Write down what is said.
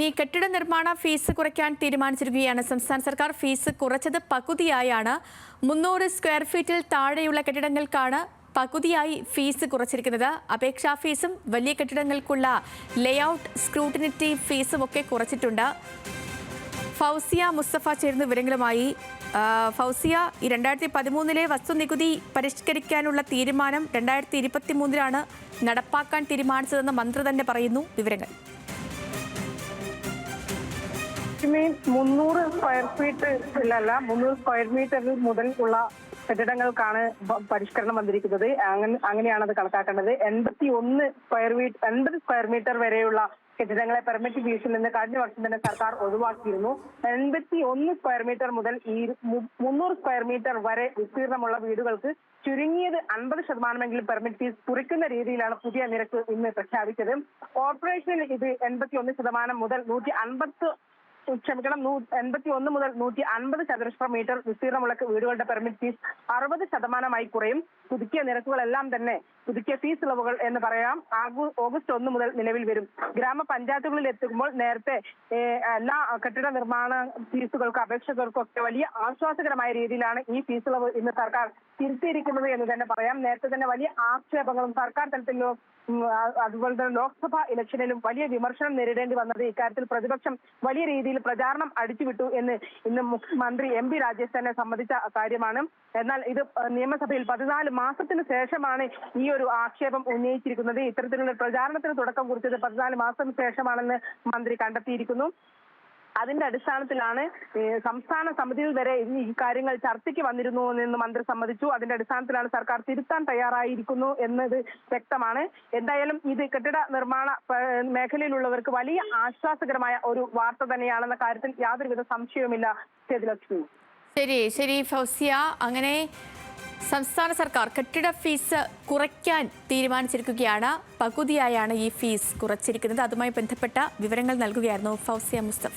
ഇനി കെട്ടിട നിർമ്മാണ ഫീസ് കുറയ്ക്കാൻ തീരുമാനിച്ചിരിക്കുകയാണ്. സംസ്ഥാന സർക്കാർ ഫീസ് കുറച്ചത് പകുതിയായാണ്. മുന്നൂറ് സ്ക്വയർ ഫീറ്റിൽ താഴെയുള്ള കെട്ടിടങ്ങൾക്കാണ് പകുതിയായി ഫീസ് കുറച്ചിരിക്കുന്നത്. അപേക്ഷാ ഫീസും വലിയ കെട്ടിടങ്ങൾക്കുള്ള ലേഔട്ട് സ്ക്രൂട്ടിനിറ്റി ഫീസും ഒക്കെ കുറച്ചിട്ടുണ്ട്. ഫൗസിയ മുസ്തഫ ചേരുന്ന വിവരങ്ങളുമായി ഫൗസിയ ഈ രണ്ടായിരത്തി പതിമൂന്നിലെ വസ്തുനികുതി പരിഷ്കരിക്കാനുള്ള തീരുമാനം രണ്ടായിരത്തി ഇരുപത്തി മൂന്നിലാണ് നടപ്പാക്കാൻ തീരുമാനിച്ചതെന്ന് മന്ത്രി തന്നെ പറയുന്നു. വിവരങ്ങൾ. മീൻ മുന്നൂറ് സ്ക്വയർ ഫീറ്റ് ഫീറ്റിലല്ല മുന്നൂറ് സ്ക്വയർ മീറ്റർ മുതൽ ഉള്ള കെട്ടിടങ്ങൾക്കാണ് പരിഷ്കരണം വന്നിരിക്കുന്നത്. അങ്ങനെ അങ്ങനെയാണ് അത് കണക്കാക്കേണ്ടത്. എൺപത്തി ഒന്ന് സ്ക്വയർ മീറ്റർ എൺപത് സ്ക്വയർ മീറ്റർ വരെയുള്ള കെട്ടിടങ്ങളെ പെർമിറ്റ് ഫീസിൽ നിന്ന് കഴിഞ്ഞ വർഷം തന്നെ സർക്കാർ ഒഴിവാക്കിയിരുന്നു. എൺപത്തി ഒന്ന് സ്ക്വയർ മീറ്റർ മുതൽ ഈ മുന്നൂറ് സ്ക്വയർ മീറ്റർ വരെ വിസ്തീർണമുള്ള വീടുകൾക്ക് ചുരുങ്ങിയത് അൻപത് ശതമാനമെങ്കിലും പെർമിറ്റ് ഫീസ് കുറയ്ക്കുന്ന രീതിയിലാണ് പുതിയ നിരക്ക് ഇന്ന് പ്രഖ്യാപിച്ചത്. കോർപ്പറേഷനിൽ ഇത് എൺപത്തി ഒന്ന് ശതമാനം മുതൽ നൂറ്റി അൻപത്തി ക്ഷമിക്കണം എൺപത്തി ഒന്ന് മുതൽ നൂറ്റി അൻപത് ചതുരശ്ര മീറ്റർ വിസ്തീർണമുള്ള വീടുകളുടെ പെർമിറ്റ് ഫീസ് അറുപത് ശതമാനമായി കുറയും. പുതുക്കിയ നിരക്കുകളെല്ലാം തന്നെ പുതുക്കിയ ഫീസ് ഇളവുകൾ എന്ന് പറയാം. ഓഗസ്റ്റ് ഒന്ന് മുതൽ നിലവിൽ വരും. ഗ്രാമപഞ്ചായത്തുകളിൽ എത്തുമ്പോൾ നേരത്തെ എല്ലാ കെട്ടിട നിർമ്മാണ ഫീസുകൾക്ക് അപേക്ഷകർക്കൊക്കെ വലിയ ആശ്വാസകരമായ രീതിയിലാണ് ഈ ഫീസ് ഇളവ് ഇന്ന് സർക്കാർ തിരുത്തിയിരിക്കുന്നത് എന്ന് തന്നെ പറയാം. നേരത്തെ തന്നെ വലിയ ആക്ഷേപങ്ങളും സർക്കാർ തലത്തിലോ അതുപോലെ തന്നെ ലോക്സഭാ ഇലക്ഷനിലും വലിയ വിമർശനം നേരിടേണ്ടി വന്നത് ഇക്കാര്യത്തിൽ പ്രതിപക്ഷം വലിയ രീതിയിൽ പ്രചാരണം അടിച്ചുവിട്ടു എന്ന് ഇന്ന് മുഖ്യമന്ത്രി എം പി രാജേഷ് തന്നെ സംബന്ധിച്ച കാര്യമാണ്. എന്നാൽ ഇത് നിയമസഭയിൽ പതിനാല് മാസത്തിന് ശേഷമാണ് ഈ ഒരു ആക്ഷേപം ഉന്നയിച്ചിരിക്കുന്നത് ഇത്തരത്തിലുള്ള പ്രചാരണത്തിന് തുടക്കം കുറിച്ചത് പതിനാല് മാസം ശേഷമാണെന്ന് മന്ത്രി കണ്ടെത്തിയിരിക്കുന്നു. അതിന്റെ അടിസ്ഥാനത്തിലാണ് സംസ്ഥാന സമിതിയിൽ വരെ ഈ കാര്യങ്ങൾ ചർച്ചയ്ക്ക് വന്നിരുന്നു എന്ന് മന്ത്രി സമ്മതിച്ചു. അതിന്റെ അടിസ്ഥാനത്തിലാണ് സർക്കാർ തിരുത്താൻ തയ്യാറായിരിക്കുന്നു എന്നത് വ്യക്തമാണ്. എന്തായാലും ഇത് കെട്ടിട നിർമ്മാണ മേഖലയിലുള്ളവർക്ക് വലിയ ആശ്വാസകരമായ ഒരു വാർത്ത തന്നെയാണെന്ന കാര്യത്തിൽ യാതൊരുവിധ സംശയവുമില്ല ശരി ശരി ഫൗസിയ. അങ്ങനെ സംസ്ഥാന സർക്കാർ കെട്ടിട ഫീസ് കുറയ്ക്കാൻ തീരുമാനിച്ചിരിക്കുകയാണ്. പകുതിയായാണ് ഈ ഫീസ് കുറച്ചിരിക്കുന്നത്. അതുമായി ബന്ധപ്പെട്ട വിവരങ്ങൾ നൽകുകയായിരുന്നു ഫൗസിയ മുസ്തഫ.